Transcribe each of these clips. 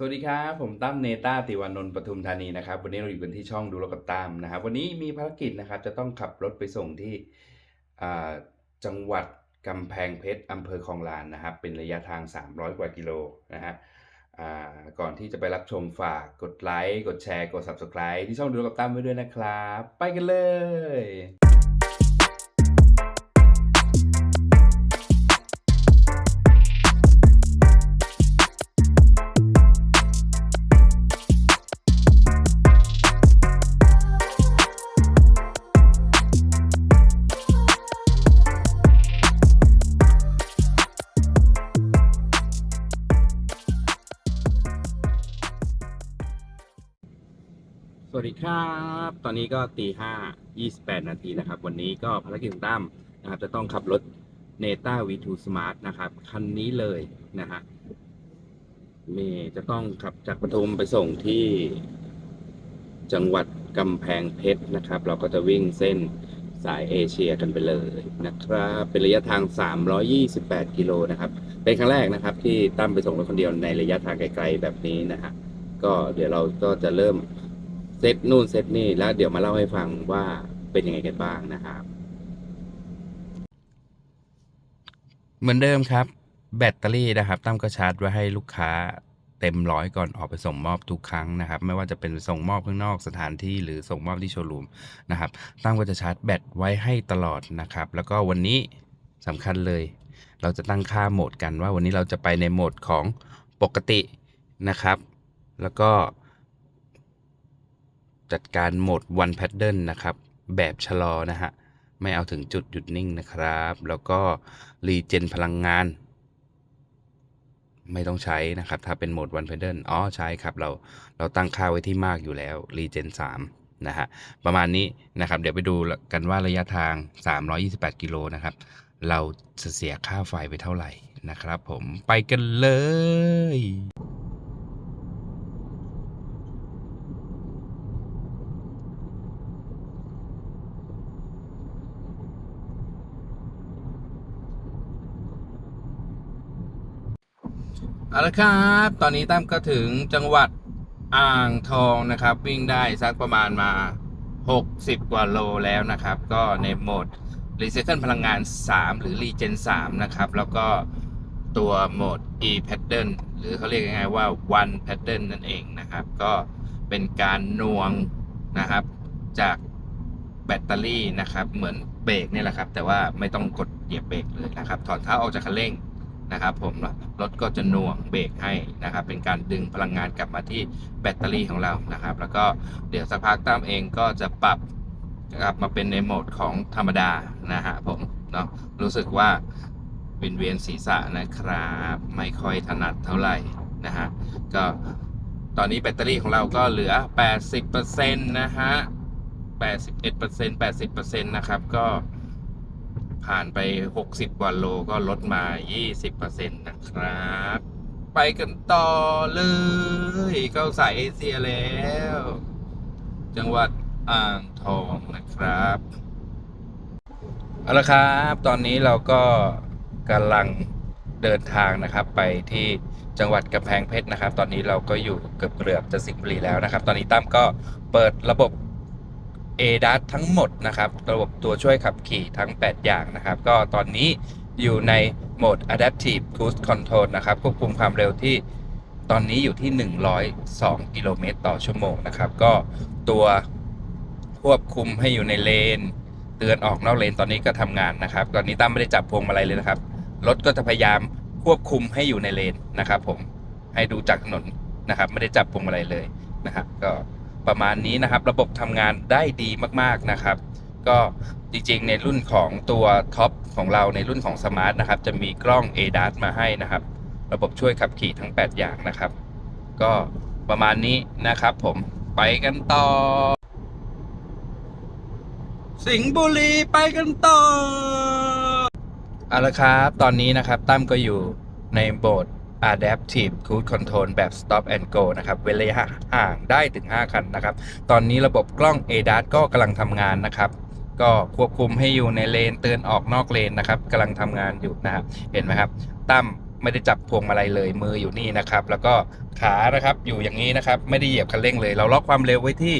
สวัสดีครับ ผมตั้มเนต้าติวานนท์ปทุมธานีนะครับ วันนี้เราอยู่กันที่ช่องดูแลกับตามนะครับ วันนี้มีภารกิจนะครับจะต้องขับรถไปส่งที่จังหวัดกำแพงเพชรอำเภอคลองลานนะครับ เป็นระยะทาง 300 กว่ากิโลนะฮะก่อนที่จะไปรับชมฝากกดไลค์ กดแชร์ กด Subscribe ที่ช่องดูแลกับตามไว้ด้วยนะครับ ไปกันเลย วัสดีครับ ตอนนี้ก็ตีห้ายี่สิบแปดนาทีนะครับ วันนี้ก็ภารกิจของตั้มนะครับจะต้องขับรถ Neta V2 Smart นะครับ คันนี้เลยนะฮะเมย์จะต้องขับจากปทุมไปส่งที่จังหวัดกำแพงเพชรนะครับ เราก็จะวิ่งเส้นสายเอเชียกันไปเลยนะครับ เป็นระยะทาง 328 กิโลนะครับ เป็นครั้งแรกนะครับ ที่ตั้มไปส่งรถคนเดียวในระยะทางไกลๆแบบนี้นะฮะก็เดี๋ยวเราก็จะเริ่ม เซตนู่นเซตนี่แล้วเดี๋ยวมาเล่าให้ฟังว่าเป็นยังไงกันบ้างนะครับ เหมือนเดิมครับ แบตเตอรี่นะครับ ตั้มก็ชาร์จไว้ให้ลูกค้าเต็มร้อยก่อนออกไปส่งมอบทุกครั้งนะครับ ไม่ว่าจะเป็นส่งมอบข้างนอกสถานที่หรือส่งมอบที่โชว์รูมนะครับตั้มก็จะชาร์จแบตไว้ให้ตลอดนะครับ แล้วก็วันนี้สำคัญเลย เราจะตั้งค่าโหมดกันว่าวันนี้เราจะไปในโหมดของปกตินะครับ แล้วก็ จัดการโหมด one pattern นะครับ แบบชะลอนะฮะ ไม่เอาถึงจุดหยุดนิ่งนะครับ แล้วก็รีเจนพลังงาน ไม่ต้องใช้นะครับ ถ้าเป็นโหมด one pattern อ๋อใช้ครับ เราเราตั้งค่าไว้ที่มากอยู่แล้วรีเจน3นะฮะ ประมาณนี้นะครับ เดี๋ยวไปดูกันว่าระยะทาง 328 กิโลนะครับ เราจะเสียค่าไฟไปเท่าไหร่นะครับผมไปกันเลย เอาละครับ ตอนนี้ตั้มก็ถึงจังหวัดอ่างทองนะครับ วิ่งได้สักประมาณมา 60 กว่าโลแล้วนะครับ ก็ในโหมดรีไซเคิลพลังงาน 3 หรือรีเจน3นะครับ แล้วก็ตัวโหมด e pattern หรือเขาเรียกง่ายๆว่า one pattern นั่นเองนะครับ ก็เป็นการน่วงนะครับ จากแบตเตอรี่นะครับ เหมือนเบรกเนี่ยแหละครับ แต่ว่าไม่ต้องกดเหยียบเบรกเลยนะครับ ถอดเท้าออกจากคันเร่ง นะครับผมรถก็จะหน่วงเบรกให้นะครับเป็นการดึงพลังงานกลับมาที่แบตเตอรี่ของเรานะครับ แล้วก็เดี๋ยวสักพักตั้มเองก็จะปรับกลับมาเป็นในโหมดของธรรมดานะฮะผมเนาะรู้สึกว่าวินเวียนศีรษะนะครับไม่ค่อยถนัดเท่าไหร่นะฮะก็ตอนนี้แบตเตอรี่ของเราก็เหลือ 80%นะฮะ81% 80%นะครับก็ ผ่านไป 60กว่าโลก็ลดมา 20%นะครับ ไปกันต่อเลย เข้าสายเอเชียแล้ว จังหวัดอ่างทองนะครับเอาละครับ ตอนนี้เราก็กำลังเดินทางนะครับ ไปที่จังหวัดกำแพงเพชรนะครับ ตอนนี้เราก็อยู่เกือบเกือบจะสิงห์บุรีแล้วนะครับ ตอนนี้ตั้มก็เปิดระบบ a d a s ทั้งหมดนะครับระบบตัวช่วยขับขี่ทั้ง 8 อย่างนะครับ ก็ตอนนี้อยู่ในโหมด Adaptive Cruise Control นะครับควบคุมความเร็วที่ตอนนี้อยู่ที่ 102 กิโลเมตรต่อชั่วโมงนะครับ ก็ตัวควบคุมให้อยู่ในเลน เตือนออกนอกเลนตอนนี้ก็ทำงานนะครับ ตอนนี้ตั้มไม่ได้จับพวงมาลัยเลยนะครับ รถก็จะพยายามควบคุมให้อยู่ในเลนนะครับ ผมให้ดูจากถนนนะครับ ไม่ได้จับพวงมาลัยเลยนะครับก็ ประมาณนี้นะครับ ระบบทำงานได้ดีมากๆนะครับ ก็จริงๆ ในรุ่นของตัวท็อปของเราในรุ่นของสมาร์ทนะครับ จะมีกล้อง ADAS มาให้นะครับ ระบบช่วยขับขี่ทั้ง 8 อย่างนะครับ ก็ประมาณนี้นะครับ ผมไปกันต่อ สิงห์บุรีไปกันต่อเอาละครับ ตอนนี้นะครับตั้มก็อยู่ในโหมด Adaptive Cruise Control แบบ Stop and Go นะครับเว้นระยะห่างได้ถึง 5 คันนะครับ ตอนนี้ระบบกล้อง ADAS ก็กำลังทำงานนะครับก็ควบคุมให้อยู่ในเลนเตือนออกนอกเลนนะครับกำลังทำงานอยู่นะครับเห็นไหมครับตั้มไม่ได้จับพวงมาลัยเลยมืออยู่นี่นะครับ แล้วก็ขานะครับอยู่อย่างนี้นะครับ ไม่ได้เหยียบคันเร่งเลย เราล็อกความเร็วไว้ที่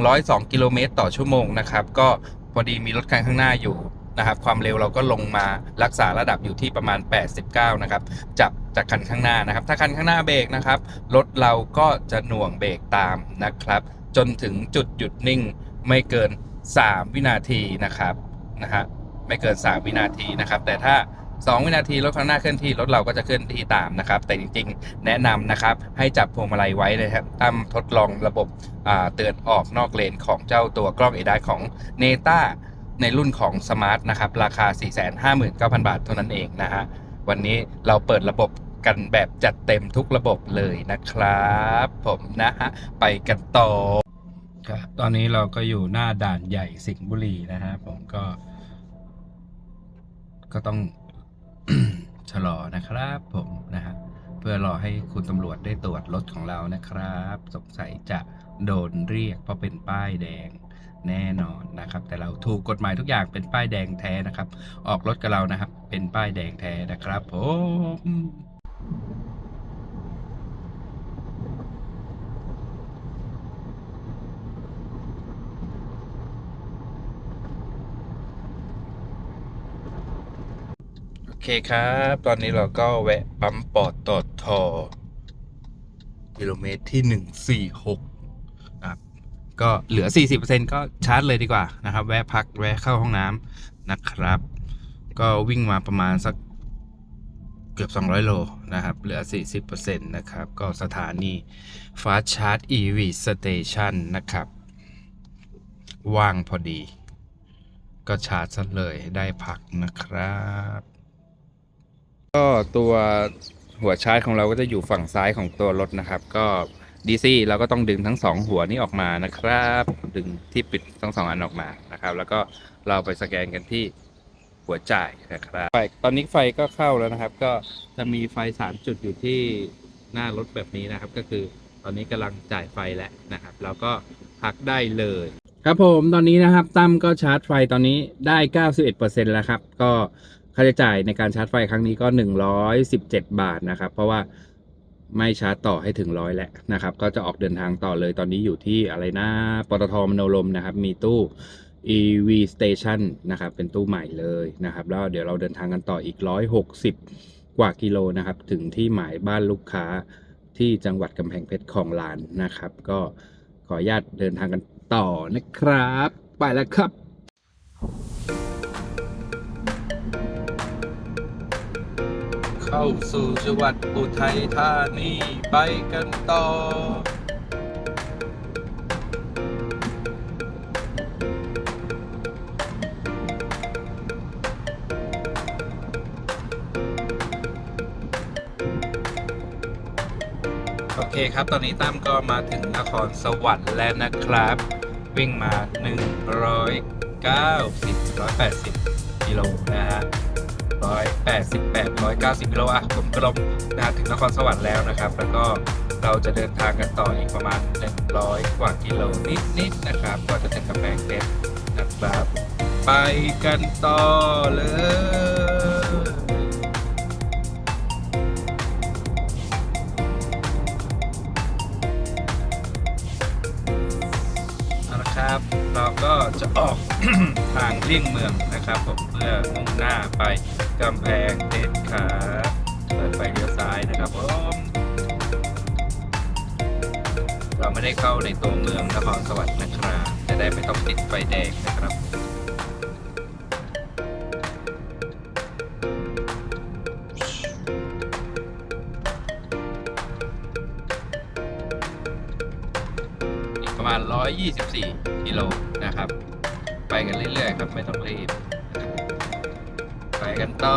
102 กิโลเมตรต่อชั่วโมงนะครับ ก็พอดีมีรถคันข้างหน้าอยู่ นะครับความเร็วเราก็ลงมารักษาระดับอยู่ที่ประมาณ 89 นะครับ จับจากคันข้างหน้านะครับ ถ้าคันข้างหน้าเบรกนะครับรถเราก็จะหน่วงเบรกตามนะครับ จนถึงจุดหยุดนิ่งไม่เกิน 3 วินาทีนะครับนะฮะไม่เกิน 3 วินาทีนะครับ แต่ถ้า 2 วินาทีรถข้างหน้าเคลื่อนที่รถเราก็จะเคลื่อนที่ตามนะครับ แต่จริง ๆ แนะนำนะครับให้จับพวงมาลัยไว้เลยครับตั้มทดลองระบบอ่าเตือนออกนอกเลนของเจ้าตัวกล้อง a อ a ของ n e t a ในรุ่นของ Smart นะครับ ราคา 459,000 บาทเท่านั้นเองนะฮะ วันนี้เราเปิดระบบกันแบบจัดเต็มทุกระบบเลยนะครับผมนะฮะ ไปกันต่อครับตอนนี้เราก็อยู่หน้าด่านใหญ่สิงห์บุรีนะฮะ ผมก็ ก็ต้องชะลอนะครับผมนะฮะเพื่อรอให้คุณตำรวจได้ตรวจรถของเรานะครับ สงสัยจะโดนเรียกเพราะเป็นป้ายแดง แน่นอนนะครับ แต่เราถูกกฎหมายทุกอย่างเป็นป้ายแดงแท้นะครับ ออกรถกับเรานะครับ เป็นป้ายแดงแท้นะครับผมโอเคครับ ตอนนี้เราก็แวะปั๊มปอดตอดทอกิโลเมตรที่146ครับ ก็เหลือ 40%ก็ชาร์จเลยดีกว่านะครับ แวะพักแวะเข้าห้องน้ำนะครับ ก็วิ่งมาประมาณสักเกือบ 200 โลนะครับ เหลือ 40%นะครับ ก็สถานี Fast Charge EV Station นะครับ ว่างพอดี ก็ชาร์จซะเลยได้พักนะครับ ก็ตัวหัวชาร์จของเราก็จะอยู่ฝั่งซ้ายของตัวรถนะครับ ก็ DC เราก็ต้องดึงทั้งสองหัวนี้ออกมานะครับ ดึงที่ปิดทั้งสองอันออกมานะครับ แล้วก็เราไปสแกนกันที่หัวจ่ายนะครับไฟตอนนี้ไฟก็เข้าแล้วนะครับ ก็จะมีไฟสามจุดอยู่ที่หน้ารถแบบนี้นะครับ ก็คือตอนนี้กำลังจ่ายไฟแล้วนะครับแล้วก็พักได้เลย ครับผมตอนนี้นะครับตั้มก็ชาร์จไฟตอนนี้ได้ 91%แล้วครับ ก็ค่าใช้จ่ายในการชาร์จไฟครั้งนี้ก็ 117 บาทนะครับ เพราะว่า ไม่ชาร์จต่อให้ถึงร้อยแล้วนะครับ ก็จะออกเดินทางต่อเลยตอนนี้อยู่ที่อะไรนะปตทมโนลมนะครับ มีตู้ EV Station นะครับ เป็นตู้ใหม่เลยนะครับ แล้วเดี๋ยวเราเดินทางกันต่ออีก 160 กว่ากิโลนะครับ ถึงที่หมายบ้านลูกค้าที่จังหวัดกำแพงเพชรของลานนะครับ ก็ขออนุญาตเดินทางกันต่อนะครับ ไปแล้วครับ สู่จังหวัดอุทัยธานีไปกันต่อโอเคครับ ตอนนี้ตั้มก็มาถึงนครสวรรค์แล้วนะครับ วิ่งมา 190 180 กิโลนะฮะ 188 190กิโลอะผมกลมนะถึงนครสวรรค์แล้วนะครับ แล้วก็เราจะเดินทางกันต่ออีกประมาณ 100 กว่ากิโลนิดๆนะครับก็จะถึงกำแพงเพชรนะครับ ไปกันต่อเลยเอาละครับเราก็จะออกทางเลี่ยงเมืองนะครับผมเพื่อมุ่งหน้าไป กำแพงเพชรครับเปิดไฟเลี้ยวซ้ายนะครับผมเราไม่ได้เข้าในตัวเมืองนครสวรรค์นะครับจะได้ไม่ต้องติดไฟแดงนะครับประมาณ 124 กิโลนะครับ ไปกันเรื่อยๆครับ ไม่ต้องรีบ ไปกันต่อ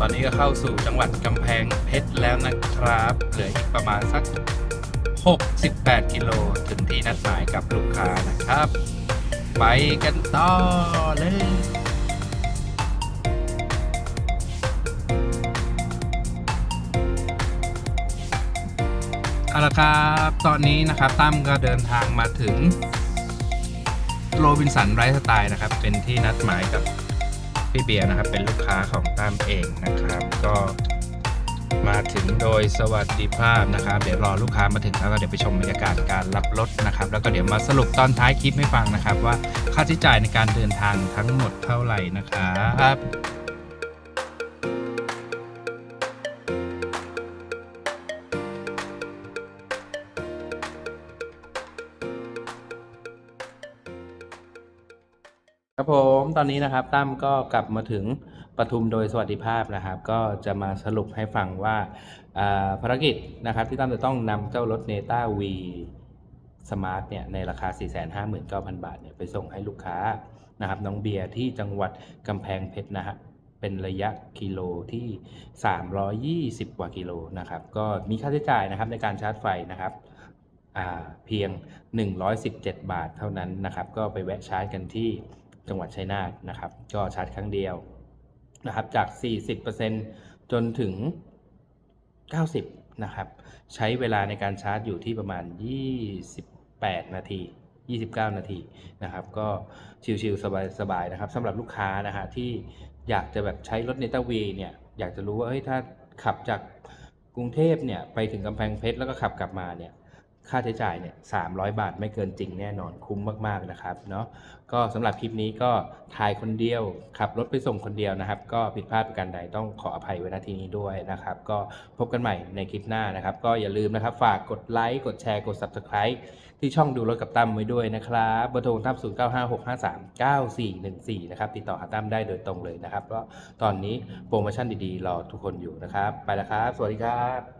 ตอนนี้ก็เข้าสู่จังหวัดกำแพงเพชรแล้วนะครับ เหลืออีกประมาณสัก 68 กิโลถึงที่นัดหมายกับลูกค้านะครับ ไปกันต่อเลย เอาละครับ ตอนนี้นะครับตั้มก็เดินทางมาถึงโรบินสันไรสไตล์นะครับ เป็นที่นัดหมายกับพี่เบียร์นะครับ เป็นลูกค้าของตั้มเองนะครับ ก็มาถึงโดยสวัสดิภาพนะครับ เดี๋ยวรอลูกค้ามาถึงแล้วก็เดี๋ยวไปชมบรรยากาศการรับรถนะครับ แล้วก็เดี๋ยวมาสรุปตอนท้ายคลิปให้ฟังนะครับ ว่าค่าใช้จ่ายในการเดินทางทั้งหมดเท่าไหร่นะครับ ครับผมตอนนี้นะครับตั้มก็กลับมาถึงปทุมโดยสวัสดิภาพนะครับ ก็จะมาสรุปให้ฟังว่าภารกิจนะครับที่ตั้มจะต้องนำเจ้ารถเนต้าวีสมาร์ทเนี่ยในราคา 459,000 บาทเนี่ยไปส่งให้ลูกค้านะครับน้องเบียร์ที่จังหวัดกำแพงเพชรนะฮะเป็นระยะกิโลที่ 320 กว่ากิโลนะครับก็มีค่าใช้จ่ายนะครับในการชาร์จไฟนะครับอ่าเพียง 117 บาทเท่านั้นนะครับ ก็ไปแวะชาร์จกันที่ จังหวัดชัยนาทนะครับ ก็ชาร์จครั้งเดียวนะครับ จาก 40%จนถึง 90 นะครับ ใช้เวลาในการชาร์จอยู่ที่ประมาณ 28 นาที 29 นาทีนะครับ ก็ชิลๆสบายๆนะครับสำหรับลูกค้านะฮะที่อยากจะแบบใช้รถเนต้าวีเนี่ย อยากจะรู้ว่าเฮ้ยถ้าขับจากกรุงเทพเนี่ยไปถึงกำแพงเพชรแล้วก็ขับกลับมาเนี่ย ค่าใช้จ่ายเนี่ย300บาทไม่เกินจริงแน่นอนคุ้มมากๆนะครับเนาะก็สำหรับคลิปนี้ก็ถ่ายคนเดียวขับรถไปส่งคนเดียวนะครับ ก็ผิดพลาดประการใดต้องขออภัยไว้ณที่นี้ด้วยนะครับ ก็พบกันใหม่ในคลิปหน้านะครับ ก็อย่าลืมนะครับ ฝากกดไลค์กดแชร์กด Subscribe ที่ช่องดูรถกับตั้มไว้ด้วยนะครับเบอร์โทรของตั้ม0 9 5 6 5 3 9 4 1 4นะครับติดต่อหาตั้มได้โดยตรงเลยนะครับก็ตอนนี้โปรโมชั่นดีๆรอทุกคนอยู่นะครับ ไปแล้วครับ สวัสดีครับ